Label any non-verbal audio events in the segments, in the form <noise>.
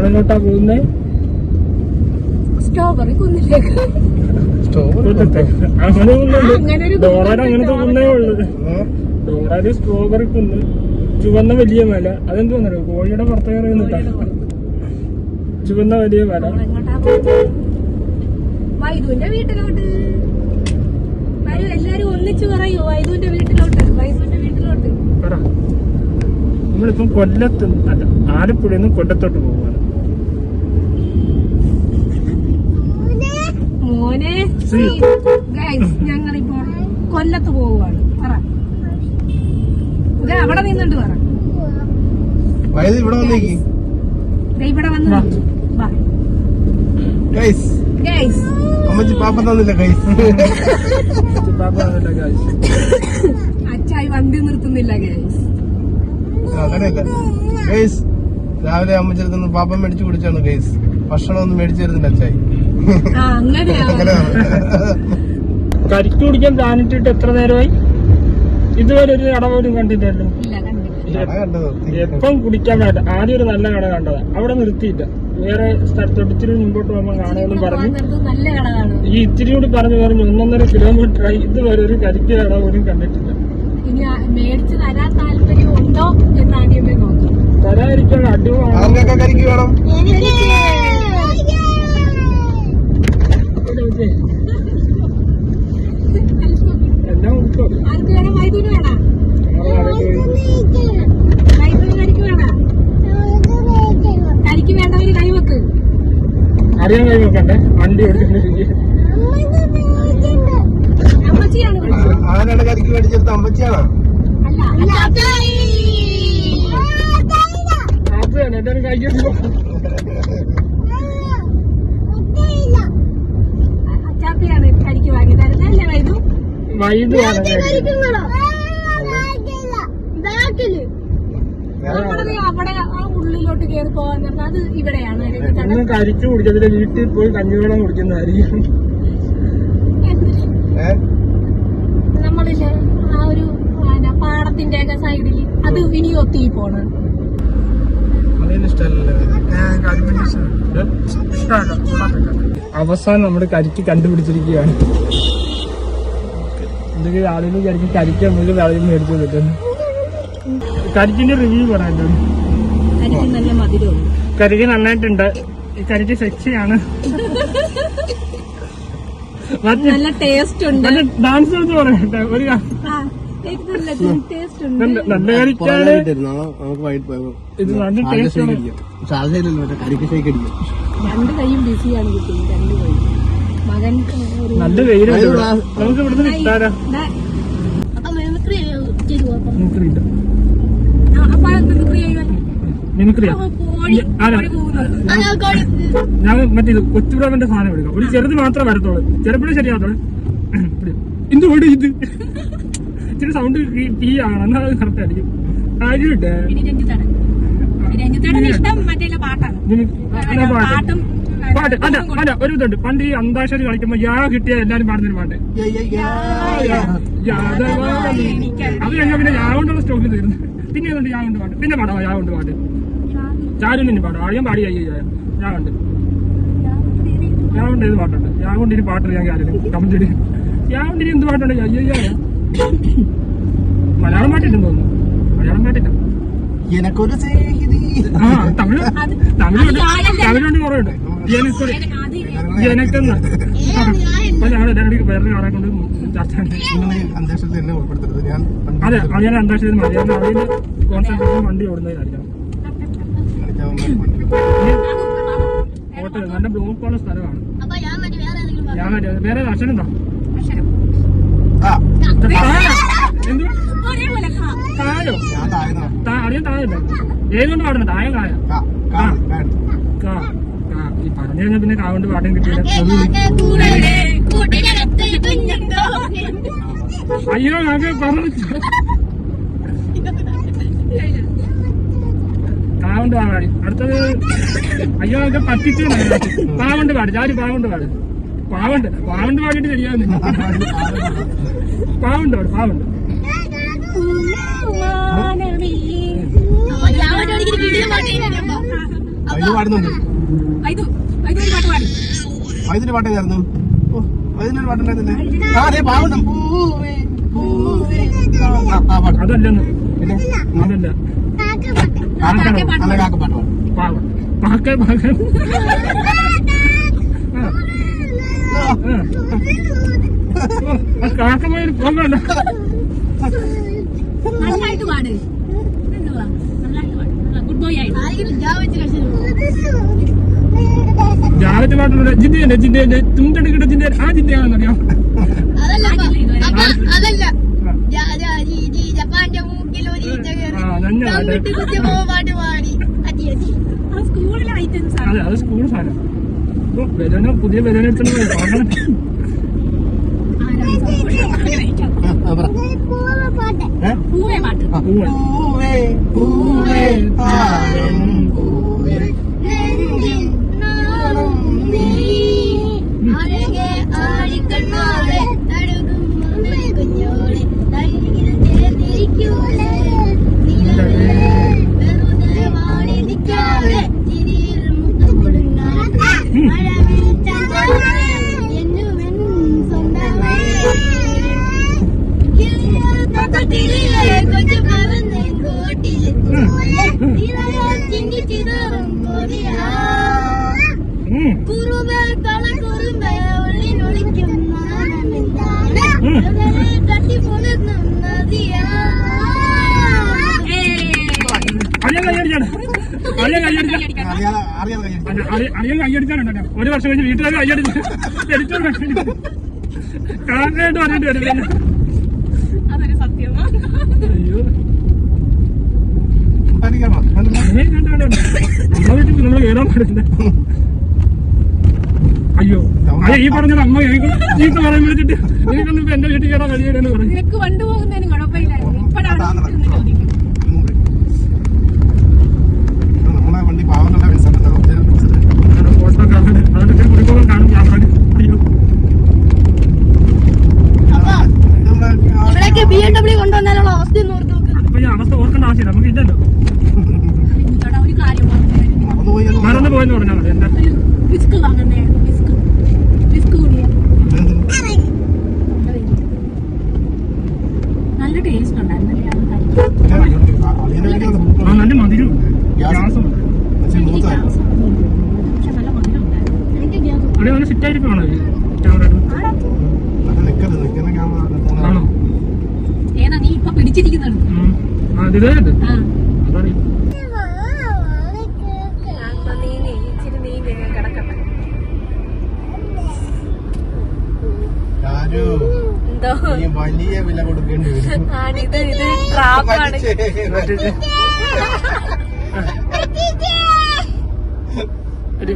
നമ്മളെങ്ങോട്ടാ പോകുന്നേ? സ്ട്രോബെറി കുന്നിലേക്ക്. അങ്ങനത്തെ കുന്നേ. ഉള്ളത് ഡോറയിൽ സ്ട്രോബെറി കുന്ന്. ചുവന്ന വലിയ മല. അതെന്ത് വന്നോ കോഴിയുടെ പുറത്ത് അറിയുന്നില്ല ചുവന്ന വലിയ മല. വൈദുവിന്റെ വീട്ടിലോട്ട്. എല്ലാരും ഒന്നിച്ചു പറയൂ. വൈദുവിന്റെ വീട്ടിലോട്ട്. വൈദുവിന്റെ വീട്ടിലോട്ട്. പറ. നമ്മളിപ്പം കൊല്ലത്ത് അല്ല ആലപ്പുഴയിൽ നിന്ന് കൊല്ലത്തോട്ട് പോവാണ് മോനെ See. ഗൈസ് ഞങ്ങളിപ്പോൾ കൊല്ലത്ത് പോവുകയാണ്. പറ. ഇത് അവിടെ നിന്നിട്ട് പറ. ഇവിടെ വന്ന് ഗൈസ് ഗൈസ് അമ്മച്ചി പാപ്പ തന്നില്ല ഗൈസ്. അച്ചായി വണ്ടി നിർത്തുന്നില്ല ഗൈസ് അങ്ങനെയല്ല ഗൈസ് രാവിലെ അമ്മച്ചെടുത്ത് പാപ്പം പാപ്പ മേടിച്ചു കുടിച്ചാണ് ഗൈസ് ഭക്ഷണം മേടിച്ചിരുന്നില്ല മേടിച്ചു തരുന്നില്ല അച്ചായി കരിക്ക് കുടിക്കാൻ താനിട്ടിട്ട് എത്ര നേരമായി? ഇതുവരെ ഒരു കട പോലും കണ്ടില്ലല്ലോ കണ്ടത് എപ്പം കുടിക്കാൻ വേണ്ട ആദ്യം ഒരു നല്ല കട കണ്ടതാ. അവിടെ നിർത്തിയില്ല. വേറെ സ്ഥലത്തോട്ട് ഇത്തിരി മുമ്പോട്ട് പോകുമ്പോൾ കാണുകളും പറഞ്ഞു. ഈ ഇത്തിരി കൂടി പറഞ്ഞു പറഞ്ഞു ഒന്നൊന്നര കിലോമീറ്റർ ആയി. ഇതുവരെ ഒരു കരിക്ക് കട പോലും കണ്ടിട്ടില്ല. തരാതിരിക്കാൻ അടിവാണ് കരിക്ക് വേണം എല്ലാം ഉണ്ടോ ആർക്ക് വേണം വൈദ്യുതി വേണം വൈദ്യുതി കരിക്ക് വേണം കരിക്ക് വേണ്ടവര് കൈവെക്ക് അറിയാൻ കൈ വെക്കണ്ടേ വണ്ടി ആനയുടെ കരിക്ക് മേടിച്ചെടുത്ത അമ്മച്ചിയാണോ? അല്ല അല്ല. അതാണ് എന്തായാലും കഴിക്കുമ്പോ. വൈദ്യുവാണ് നമ്മളത് അവിടെ ആ ഉള്ളിലോട്ട് കയറി പോകാൻ പറഞ്ഞാൽ അത് ഇവിടെയാണ്. ഇന്ന് കുടിച്ചതിന്റെ വീട്ടിൽ പോയി കഞ്ഞിവെള്ളം കുടിക്കുന്നതായിരിക്കും. ഏഹ് നമ്മളില്ലേ ആ ഒരു പാടത്തിന്റെ ഒക്കെ സൈഡിൽ അത് ഇനി ഒത്തി പോണ്. അവസാനം നമ്മുടെ കരിക്ക് കണ്ടുപിടിച്ചിരിക്കുകയാണ്. എന്തൊക്കെ ആളുകൾ കരിക്ക് കരിക്കാൻ മുതൽ ആളുകൾ മേടിച്ചു കിട്ടുന്നു കരിക്കിന്റെ റിവ്യൂ പറയാൻ കരിക്ക് നല്ല മധുരവും. കരിക്ക് നന്നായിട്ടുണ്ട്. ഈ കരിക്ക് സെക്സിയാണ് നല്ല ടേസ്റ്റ് ഉണ്ട്. ഡാൻസ് എന്ന് പറയട്ടെ ഒരു രണ്ട് കൈയും ബിസിയാണ് കിട്ടുന്നത് രണ്ട് കൈ. മകൻ നല്ല വെയിലുണ്ട് ഇവിടെ. നമുക്ക് ഇവിടുന്ന് കിട്ടാരാ മിമിക്രി അപ്പൊ അത് മിമിക്രി ചെയ്യുവാൻ. മിമിക്രിയാ. ഞാൻ മറ്റേ കൊച്ചുപ്രാവന്റെ സാധനം എടുക്കാം. ഒരു ചെറുത് മാത്രമേ വരത്തോളൂ ചെറുപ്പിടി ശരിയാത്തോളൂ <clears throat> എന്ത് വീട് ഇത്? ഇച്ചിരി സൗണ്ട് ടീ ആണ്. എന്നാൽ അത് കറക്റ്റ് ആയിരിക്കും. എന്നാ പാട്ട്. പാട്ടും അല്ല അല്ല ഒരു ഇതുണ്ട്. പണ്ട് ഈ അന്താക്ഷരി കളിക്കുമ്പോ യാ കിട്ടിയ എല്ലാരും പാടുന്നൊരു പാട്ട്. അത് കഴിഞ്ഞാൽ പിന്നെ യാ കൊണ്ടുള്ള സ്റ്റോക്ക് തീർന്നു. പിന്നെ ഏതുണ്ട്? യാ കൊണ്ട് പാട്ട്. പിന്നെ പാടാം. യാ കൊണ്ട് പാട്ട്. ചാരും പാട്ട്. പാടാം ആദ്യം പാടി അയ്യോ യാ കൊണ്ട്. യാ കൊണ്ട് ഏത് പാട്ടുണ്ട്? ഞാൻ കൊണ്ട് ഇനി പാട്ട് ഞാൻ കാര്യം കമന്റ് ഞാൻ കൊണ്ട് ഇനി എന്ത് പാട്ടുണ്ട്? അയ്യോ മലയാളം പാട്ടിട്ടുണ്ട് തോന്നുന്നു. മലയാളം പാട്ടില്ല. എനക്കൊരു ആ തമിഴ്. തമിഴുണ്ട് തമിഴുണ്ട് കുറെ ഉണ്ട്. എനിക്കൊരു എനക്കെന്ന്. ഞാൻ അതെ അങ്ങനെ അന്താക്ഷരി കോൺസെൻട്രേഷൻ വണ്ടി ഓടുന്നതിനായിരിക്കണം കോട്ടയം നല്ല ബ്ലോക്കുള്ള സ്ഥലമാണ്. ഞാൻ മറ്റേ വേറെ അക്ഷരം എന്താ? താഴ്ന്ന അറിയാൻ താഴല്ല ഏതുകൊണ്ട് പാടുന്നത് താഴെ കായ കാ. ഈ പറഞ്ഞു കഴിഞ്ഞാൽ പിന്നെ കാവുണ്ട് കൊണ്ട് പാട്ടം കിട്ടിയില്ല? അയ്യോ ആകെ പറഞ്ഞു പാവണ്ട് പാവാടി അടുത്തത് അയ്യോ ഒക്കെ പറ്റിച്ചു പാവണ്ട് പാടി ചാരി പാവണ്ട് പാട്. പാവണ്ട് പാവണ്ട് പാടിയിട്ട് ശരിയാവുന്നില്ല. പാവണ്ട് പാട് പാവണ്ട്. അതിന് പാട്ടായിരുന്നു അതിനൊരു പാട്ടുണ്ടായിരുന്നില്ലേ ആ അതെ പാവണ്ട്. അതല്ലെന്ന്. അതല്ല. പാക്കെ പാക്കെ കാക്കമയിൽ പോകല്ല നന്നായിട്ട് പാട്. ഗുഡ് ബോയ് ജാവത്ത് പാട്ടുള്ള ജിന്റെ ആ ജിന്റെ ആണെന്നറിയോ അതല്ല അതല്ല. അതെ അത്. സ്കൂൾ സാധനം. ബലൂണ് പുതിയ ബലൂൺ എടുത്തോണ്ട് പൂവേ പൂവേ പൂവേ. പൂവേ ഒരു വർഷം കഴിഞ്ഞ് വീട്ടിലൊക്കെ കയ്യടിച്ചു എഡിറ്റർ കാണാനായിട്ട് പറഞ്ഞിട്ട് വരുന്നില്ല അയ്യോ നമ്മൾ കേറാൻ പാടില്ല. അയ്യോ ഈ പറഞ്ഞത് അമ്മ ചീത്ത എന്റെ വീട്ടിൽ കയറാൻ കഴിയില്ലെന്ന് പറഞ്ഞു. കണ്ടിട്ട് വലിയ വില കൊടുക്കേണ്ടി വരും.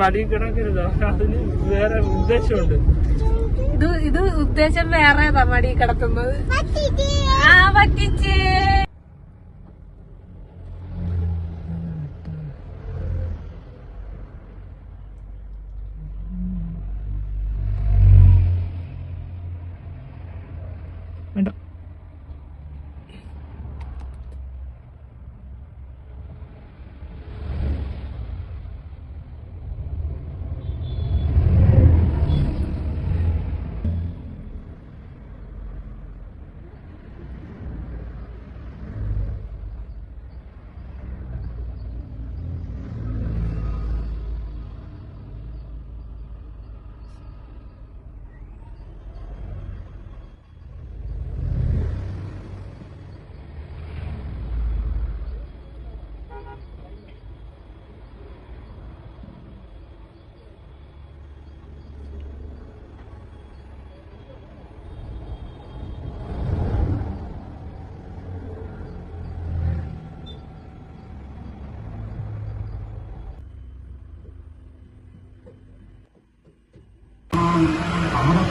മടി കിടക്കരുതോ. അതിന് വേറെ ഉദ്ദേശമുണ്ട്. ഇത് ഇത് ഉദ്ദേശം വേറെ മടി കിടത്തുന്നത്. ആ പറ്റിച്ചേ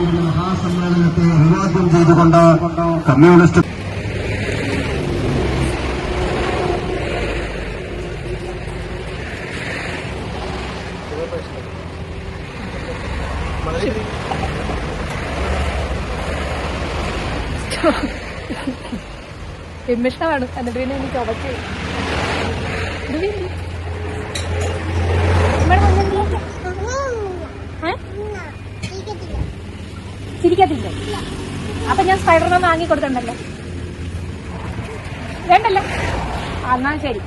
കൂടിയ മഹാസമ്മേളനത്തെ അഭിവാദ്യം ചെയ്തുകൊണ്ട് കമ്മ്യൂണിസ്റ്റ് വിമിഷമാണ് എന്നിട്ട് പിന്നെ എനിക്ക് ഉറക്കി പാട്ട് അപ്പൊ ഞാൻ സ്പൈഡർമാൻ വാങ്ങി കൊടുത്തണ്ടല്ലോ വേണ്ടല്ലോ? ആ, എന്നാ ശരി.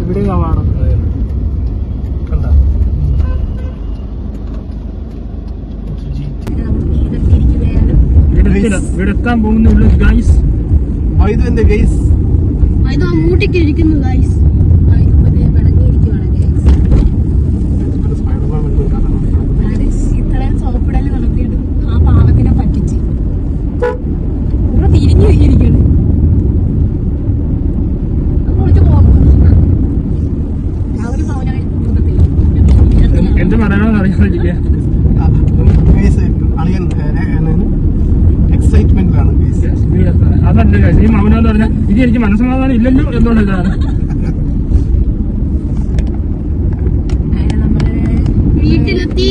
ഇവിടെ കണ്ട എത്താൻ പോകുന്നുള്ളൂ ഗൈസ് ഗൈസ് എന്റെ ഗെയ്സ് ഇത് അങ്ങോട്ടേക്ക് ഇരിക്കുന്നു ഗൈസ് അതല്ല കാര്യം ഈ മൗനം എന്ന് പറഞ്ഞാൽ ഇത് എനിക്ക് മനസ്സമാധാനം ഇല്ലല്ലോ എന്നുള്ളതാണ്. വീട്ടിലെത്തി.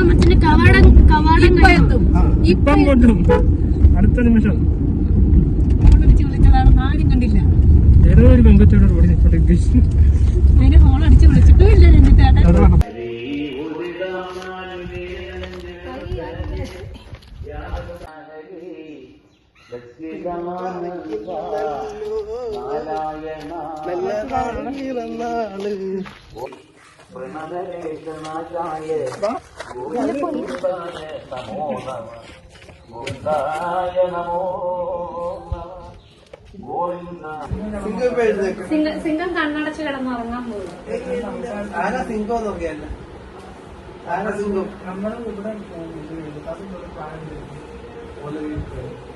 അമ്മച്ചന്റെ കവാടം കവാടം എത്തും. ഇപ്പം കൊണ്ടും. അടുത്ത നിമിഷം. ആരും കണ്ടില്ല. ഏതോ ഒരു പെൺകൊച്ചോട് കൂടി നിൽക്കട്ടെ അതിന് ഫോൺ അടിച്ച് വിളിച്ചിട്ടും ഇല്ല രഞ്ജിത്തേട്ടൻ സിംഗം കണ്ണടച്ച് കിടന്നുറങ്ങാൻ പോകും ആരാ സിംഗം നോക്കിയല്ല ആരാ സിംഗം? പത്തൊമ്പത് കിലോ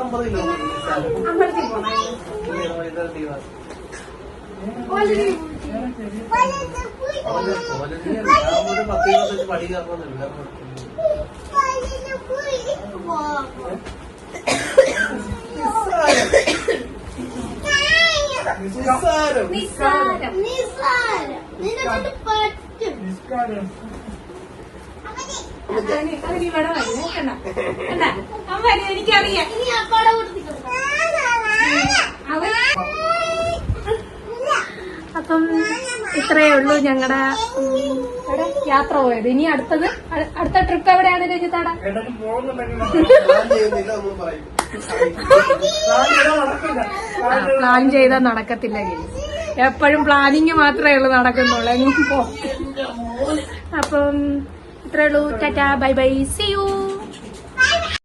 അമ്പലത്തിൽ പോകണം പത്ത് ഇരുപത്തഞ്ച് പടി കയറുന്നില്ല നിസ്സാരം. നിസ്സാരം. നിസ്സാരം. നിന്നെ കൊണ്ട് പറ്റും അതിന് അതിന് ഇവിടെ വരും കണ്ട കണ്ട അമ്മ അപ്പം ഇത്രയേ ഉള്ളൂ ഞങ്ങളുടെ യാത്ര പോയത്. ഇനി അടുത്തത് അടുത്ത ട്രിപ്പ് എവിടെയാണ് രഞ്ജിത്താടാ പ്ലാൻ ചെയ്താൽ നടക്കത്തില്ല എപ്പോഴും പ്ലാനിങ് മാത്രമേ ഉള്ളൂ നടക്കുന്നുള്ളൂ. എങ്ങും പോ അപ്പം ഇത്രേ ഉള്ളൂ tata bye bye see you